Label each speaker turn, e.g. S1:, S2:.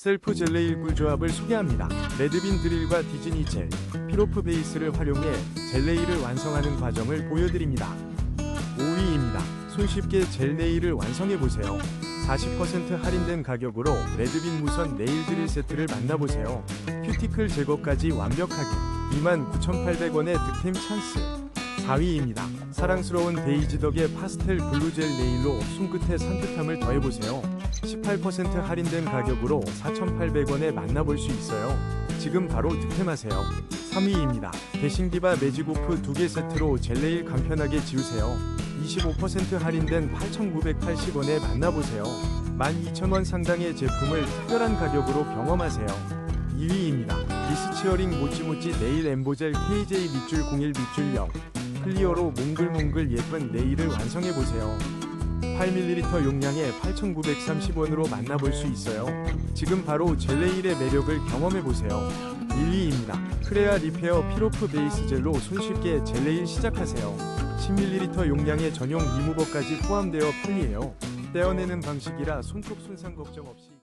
S1: 셀프 젤레일 꿀조합을 소개합니다. 레드빈 드릴과 디즈니 젤, 피로프 베이스를 활용해 젤레일을 완성하는 과정을 보여드립니다. 5위입니다. 손쉽게 젤 네일을 완성해보세요. 40% 할인된 가격으로 레드빈 무선 네일 드릴 세트를 만나보세요. 큐티클 제거까지 완벽하게 29,800원의 득템 찬스. 4위입니다. 사랑스러운 데이지 덕의 파스텔 블루 젤 네일로 손끝에 산뜻함을 더해보세요. 18% 할인된 가격으로 4,800원에 만나볼 수 있어요. 지금 바로 득템하세요. 3위입니다. 대싱디바 매직오프 2개 세트로 젤네일 간편하게 지우세요. 25% 할인된 8,980원에 만나보세요. 12,000원 상당의 제품을 특별한 가격으로 경험하세요. 2위입니다. 미스치어링 모찌모찌 네일 엠보젤 KJ 밑줄 01 밑줄 0 클리어로 몽글몽글 예쁜 네일을 완성해보세요. 8ml 용량에 8,930원으로 만나볼 수 있어요. 지금 바로 젤네일의 매력을 경험해보세요. 1위입니다. 크레아 리페어 피로프 베이스 젤로 손쉽게 젤네일 시작하세요. 10ml 용량의 전용 리무버까지 포함되어 편리해요. 떼어내는 방식이라 손톱 손상 걱정 없이